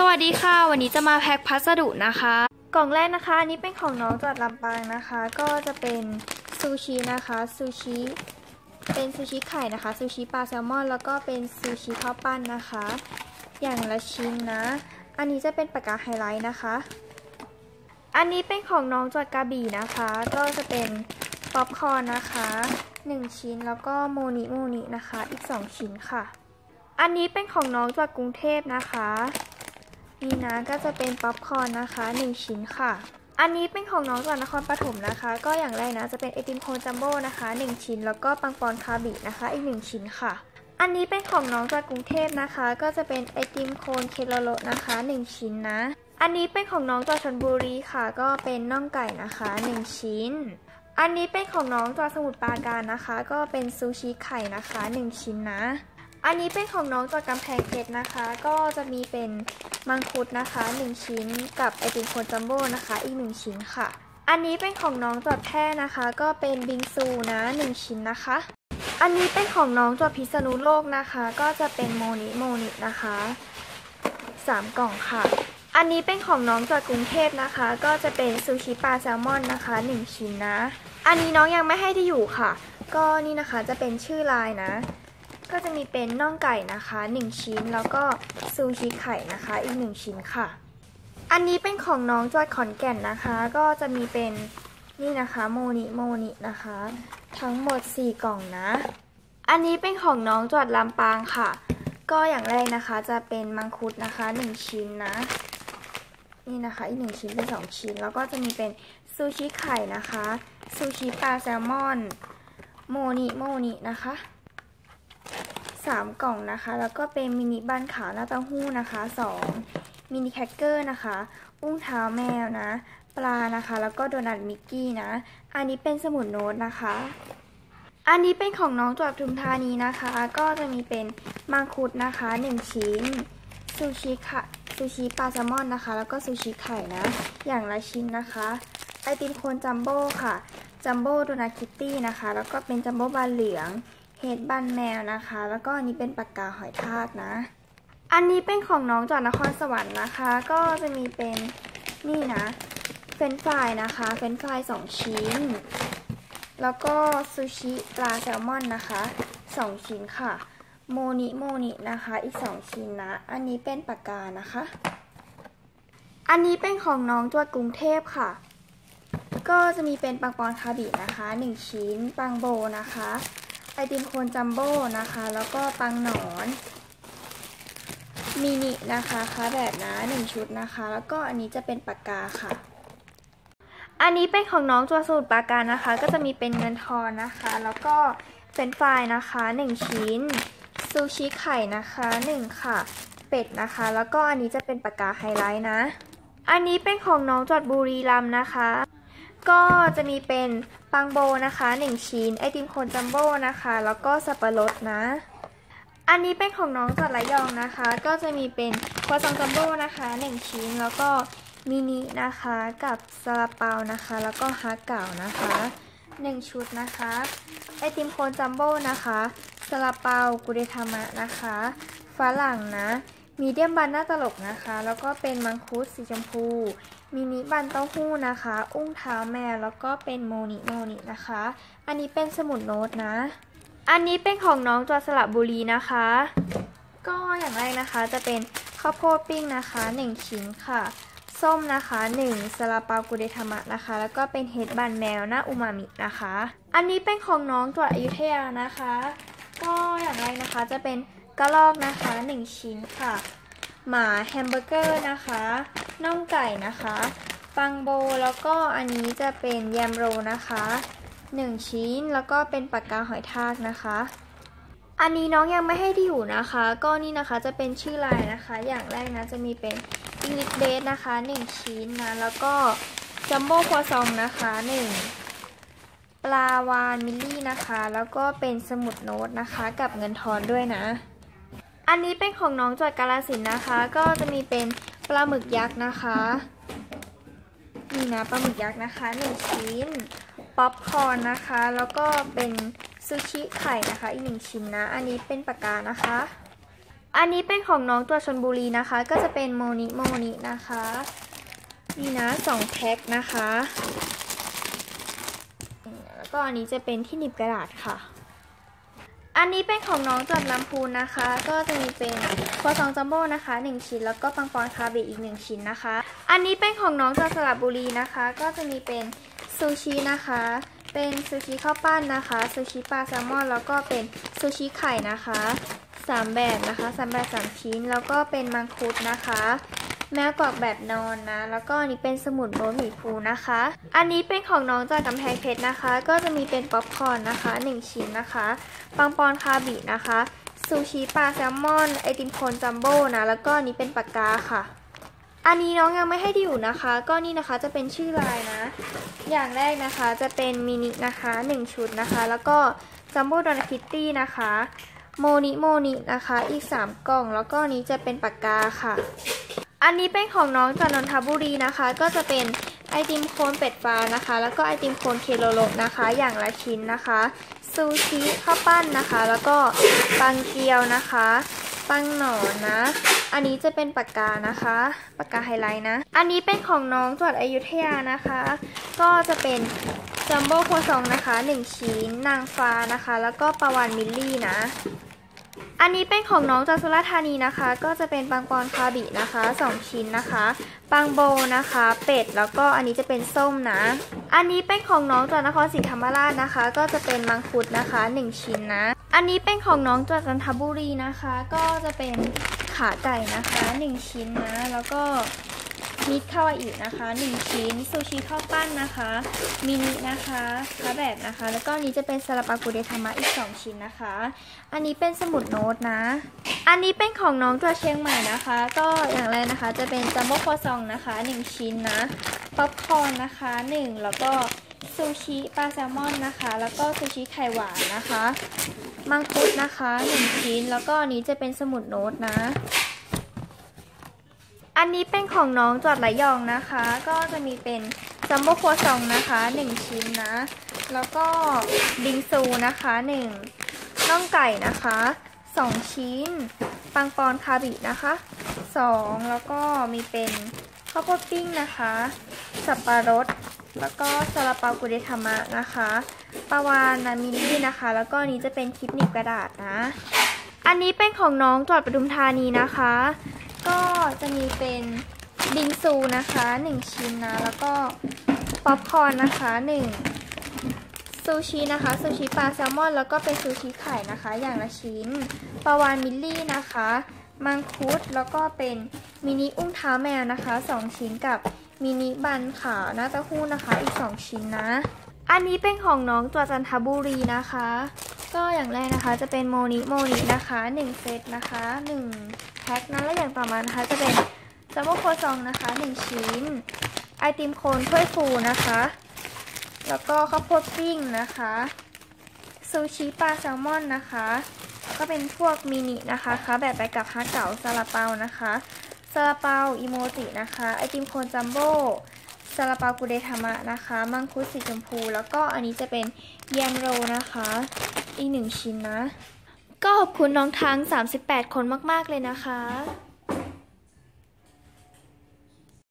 สวัสดีค่ะ วันนี้จะมาแพ็คพัสดุนะคะ กล่องแรกนะคะอันนี้เป็นของน้องจัดลำปางนะคะ ก็จะเป็นซูชินะคะซูชิเป็นซูชิไข่นะคะซูชิปลาแซลมอน แล้วก็เป็นซูชิข้าวปั้นนะคะ อย่างละชิ้นนะ อันนี้จะเป็นปากกาไฮไลท์นะคะ อันนี้เป็นของน้องจอดกระบี่นะคะ ก็จะเป็นป๊อปคอร์นนะคะ 1 ชิ้นแล้วก็โมนิโมนินะคะอีก 2 ชิ้นค่ะ อันนี้เป็นของน้องจากกรุงเทพนะคะ นี่นะก็จะเป็นป๊อปคอร์นนะคะ 1 ชิ้นค่ะ อันนี้เป็นของน้องจากนครปฐมนะคะ ก็อย่างแรกนะจะเป็นไอติมโคนจัมโบ้นะคะ 1 ชิ้น แล้วก็ปังปอนคาบินะคะ อีก 1 ชิ้นค่ะ อันนี้เป็นของน้องจากกรุงเทพนะคะ ก็จะเป็นไอติมโคนเคโลโลนะคะ 1 ชิ้นนะ อันนี้เป็นของน้องจากชนบุรีค่ะ ก็เป็นน่องไก่นะคะ 1 ชิ้น อันนี้เป็นของน้องจากสมุทรปราการนะคะ ก็เป็นซูชิไข่นะคะ 1 ชิ้นนะ อันนี้เป็นของน้องจากกำแพงเพชรนะคะ ก็จะมีเป็นมังคุดนะคะ 1 ชิ้นกับไอติมโคนจัมโบ้นะคะ อีก 1 ชิ้นค่ะ อันนี้เป็นของน้องจากแพร่นะคะ ก็เป็นบิงซูนะ 1 ชิ้นนะคะ อันนี้เป็นของน้องจากพิษณุโลกนะคะ ก็จะเป็นโมนิโมนินะคะ 3 กล่องค่ะ อันนี้เป็นของน้องจากกรุงเทพนะคะ ก็จะเป็นซูชิปลาแซลมอนนะคะ 1 ชิ้นนะ อันนี้น้องยังไม่ให้ที่อยู่ค่ะ ก็นี่นะคะจะเป็นชื่อลายนะ ก็จะมีเป็นน่องไก่นะคะ 1 ชิ้นแล้วก็ซูชิไข่นะคะอีก 1 ชิ้นค่ะ อันนี้เป็นของน้องจอยขอนแก่นนะคะ ก็จะมีเป็นนี่นะคะโมนิโมนินะคะ ทั้งหมด 4 กล่องนะ อันนี้เป็นของน้องจอดลำปางค่ะ ก็อย่างแรกนะคะจะเป็นมังคุดนะคะ 1 ชิ้นนะนี่นะคะอีก1ชิ้นเป็น2ชิ้น แล้วก็จะมีเป็นซูชิไข่นะคะซูชิปลาแซลมอน โมนิโมนินะคะ 3 กล่องนะคะ แล้วก็เป็นมินิบันขาวหน้าเต้าหู้นะคะ2มินิแคคเกอร์นะคะ อุ้งเท้าแมวนะ ปลานะคะ แล้วก็โดนัทมิกกี้นะ อันนี้เป็นสมุดโน้ตนะคะ อันนี้เป็นของน้องจวบทุมธานีนะคะ ก็จะมีเป็นมังคุดนะคะ 1 ชิ้น ซูชิค่ะ ซูชิปลาแซลมอนนะคะ แล้วก็ซูชิไข่นะ อย่างละชิ้นนะคะ ไอติมโคนจัมโบ้ค่ะ จัมโบ้โดนัทคิตตี้นะคะ แล้วก็เป็นจัมโบ้บานเหลือง เฮดบันแมวนะคะ แล้วก็อันนี้เป็นปากกาหอยทากนะ อันนี้เป็นของน้องจากนครสวรรค์นะคะ ก็จะมีเป็นนี่นะ เฟนฟรายนะคะ เฟนฟรายสองชิ้น แล้วก็ซูชิปลาแซลมอนนะคะสองชิ้นค่ะ โมนิโมนินะคะอีกสองชิ้นนะ อันนี้เป็นปากกานะคะ อันนี้เป็นของน้องจวดกรุงเทพค่ะก็จะมีเป็นปังปอนคาบินะคะหนึ่งชิ้น ปังโบนะคะ ไอติมโคนจัมโบ้นะคะ แล้วก็ปังหนอนมินินะคะคะแบบนะหนึ่งชุดนะคะ แล้วก็อันนี้จะเป็นปากกาค่ะ อันนี้เป็นของน้องตัวสูตรปากกานะคะ ก็จะมีเป็นเงินทอนนะคะ แล้วก็เฟรนฟรายนะคะ 1 ชิ้น ซูชิไข่นะคะ 1 ค่ะ เป็ดนะคะ แล้วก็อันนี้จะเป็นปากกาไฮไลท์นะ อันนี้เป็นของน้องจอดบุรีรัมนะคะ ก็จะมีเป็นปังโบนะคะ1ชิ้นไอติมโคนจัมโบ้นะคะ แล้วก็สับปะรดนะ อันนี้เป็นของน้องจากระยองนะคะ ก็จะมีเป็นครัวซองจัมโบ้นะคะ 1 ชิ้นแล้วก็มินินะคะกับซาลาเปานะคะ แล้วก็ฮาเก่านะคะ 1 ชุดนะคะไอติมโคนจัมโบ้นะคะซาลาเปากุเดทามะนะคะฝรั่งนะมีเดียมบันหน้าตลกนะคะ แล้วก็เป็นมังคุดสีชมพู มินิบันเต้าหู้นะคะ อุ้งเท้าแมวแล้วก็เป็นโมนิโมนินะคะ อันนี้เป็นสมุดโน้ตนะ อันนี้เป็นของน้องจอสระบุรีนะคะ ก็อย่างแรกนะคะจะเป็นข้าวโพดปิ้งนะคะ 1 ชิ้นค่ะ ส้มนะคะ 1ซาลาเปากุเดทามะนะคะ แล้วก็เป็นเฮดบันแมวหน้าอูมามินะคะ อันนี้เป็นของน้องจวดอยุธยานะคะ ก็อย่างแรกนะคะจะเป็นกระลอกนะคะ 1 ชิ้นค่ะ หมาแฮมเบอร์เกอร์นะคะน่องไก่นะคะ ปังโบแล้วก็อันนี้จะเป็นแยมโรนะคะ 1 ชิ้นแล้วก็เป็นปากกาหอยทากนะคะ อันนี้น้องยังไม่ให้ที่อยู่นะคะ ก็นี่นะคะจะเป็นชื่อลายนะคะ อย่างแรกนะจะมีเป็นอิงลิ h เบสนะคะ 1 ชิ้นนะแล้วก็จัมโบ้ครัวซองนะคะ 1ปลาวานมิลลี่นะคะ แล้วก็เป็นสมุดโน้ตนะคะ กับเงินทอนด้วยนะ อันนี้เป็นของน้องจอดกาลสินนะคะ ก็จะมีเป็นปลาหมึกยักษ์นะคะนี่นะปลาหมึกยักษ์นะคะหนึ่งชิ้นป๊อปคอร์นนะคะ แล้วก็เป็นซูชิไข่นะคะอีกหนึ่งชิ้นนะ อันนี้เป็นปากกานะคะ อันนี้เป็นของน้องตัวชนบุรีนะคะ ก็จะเป็นโมนิโมนินะคะนี่นะสองแพ็คนะคะ แล้วก็อันนี้จะเป็นที่หนีบกระดาษค่ะ อันนี้เป็นของน้องจากลำพูนนะคะ ก็จะมีเป็นครัวซองจัมโบ้นะคะ 1 ชิ้น แล้วก็ปังปอนคาเบอีก 1 ชิ้นนะคะ อันนี้เป็นของน้องจากสระบุรีนะคะ ก็จะมีเป็นซูชินะคะ เป็นซูชิข้าวปั้นนะคะซูชิปลาแซลมอน แล้วก็เป็นซูชิไข่นะคะสามแบบนะคะสามแบบสามชิ้น แล้วก็เป็นมังคุดนะคะ แมวกรอกแบบนอนนะ แล้วก็อันนี้เป็นสมุนโบะหมี่ฟูนะคะ อันนี้เป็นของน้องจากกำแพงเพชรนะคะ ก็จะมีเป็นป๊อปคอร์นนะคะ 1 ชิ้นนะคะ ปังปอนคาบินะคะซูชิปลาแซลมอนไอติมโคนจัมโบ้นะ แล้วก็อันนี้เป็นปากกาค่ะ อันนี้น้องยังไม่ให้ที่อยู่นะคะ ก็นี่นะคะจะเป็นชื่อลายนะ อย่างแรกนะคะจะเป็นมินินะคะ 1 ชุดนะคะ แล้วก็จัมโบ้ดอนคิตตี้นะคะโมนิโมนินะคะ อีก 3 กล่อง แล้วก็นนี้จะเป็นปากกาค่ะ อันนี้เป็นของน้องจากนนทบุรีนะคะ ก็จะเป็นไอติมโคนเป็ดฟ้านะคะ แล้วก็ไอติมโคนเคโลโลนะคะ อย่างละชิ้นนะคะ ซูชิข้าวปั้นนะคะ แล้วก็ปังเกียวนะคะปังหนอนนะ อันนี้จะเป็นปากกานะคะ ปากกาไฮไลท์นะ อันนี้เป็นของน้องจังหวัดอยุธยานะคะ ก็จะเป็นจัมโบ้โคซองนะคะ 1 ชิ้น นางฟ้านะคะ แล้วก็ปาวานมิลลี่นะ อันนี้เป็นของน้องจากสุราธานีนะคะ ก็จะเป็นปังปอนคาบินะคะ 2 ชิ้นนะคะปังโบนะคะ เป็ดแล้วก็อันนี้จะเป็นส้มนะ อันนี้เป็นของน้องจากนครศรีธรรมราชนะคะ ก็จะเป็นมังคุดนะคะ 1 ชิ้นนะ อันนี้เป็นของน้องจากจันทบุรีนะคะ ก็จะเป็นขาไก่นะคะ 1 ชิ้นนะ แล้วก็ มิตรคาวาอินะคะ1ชิ้นซูชิข้าวปั้นนะคะมินินะคะคาแบบนะคะ แล้วก็นี้จะเป็นซาลาปากุเดทามะอีก 2 ชิ้นนะคะ อันนี้เป็นสมุดโน้ตนะ อันนี้เป็นของน้องจากเชียงใหม่นะคะ ก็อย่างแรกนะคะจะเป็นจัมโบ้ครัวซองนะคะ 1 ชิ้นนะป๊อปคอร์นนะคะ 1 แล้วก็ซูชิปลาแซลมอนนะคะ แล้วก็ซูชิไข่หวานนะคะ มังคุดนะคะ 1 ชิ้น แล้วก็นี้จะเป็นสมุดโน้ตนะ อันนี้เป็นของน้องจอดไหลยองนะคะ ก็จะมีเป็นจัมโบ้ครัวซองนะคะ1ชิ้นนะ แล้วก็บิงซูนะคะ1น่องไก่นะคะ 2 ชิ้น ปังปอนคาบินะคะ 2 แล้วก็มีเป็นข้าวโพดปิ้งนะคะ สับปะรด แล้วก็ซาลาเปากุเดทามะนะคะปาวานนามิลลี่นะคะ แล้วก็นนี้จะเป็นคลิปหนีบกระดาษนะ อันนี้เป็นของน้องจอดปทุมธานีนะคะ ก็จะมีเป็นบิงซูนะคะ 1 ชิ้นนะ แล้วก็ป๊อปคอร์นนะคะ 1 ซูชินะคะ ซูชิปลาแซลมอน แล้วก็เป็นซูชิไข่นะคะ อย่างละชิ้นปลาวานมิลลี่นะคะ มังคุด แล้วก็เป็นมินิอุ้งเท้าแมวนะคะ 2 ชิ้นกับมินิบันขาวหน้าเต้าหู้นะคะ อีก 2 ชิ้นนะ อันนี้เป็นของน้องตัวจันทบุรีนะคะ ก็อย่างแรกนะคะจะเป็นโมนิโมนินะคะ 1 เซตนะคะ 1 พ็คนะแล้วอย่างต่อมานะคะจะเป็นจัมโบ้โคซองนะคะ1ชิ้น ไอติมโคนถ้วยฟูนะคะ แล้วก็ข้าวโพดปิ้งนะคะซูชิปลาแซลมอนนะคะ ก็เป็นพวกมินินะคะคะแบบไปกับฮาร์ดเก๋าซาลาเปานะคะซาลาเปาอิโมจินะคะไอติมโคนจัมโบ้ซาลาเปากุเดทามะนะคะ มังคุดสีชมพู แล้วก็อันนี้จะเป็นแยมโรนะคะ อีกหนึ่งชิ้นนะ ก็ขอบคุณน้องทั้ง 38 คนมาก ๆ เลยนะคะ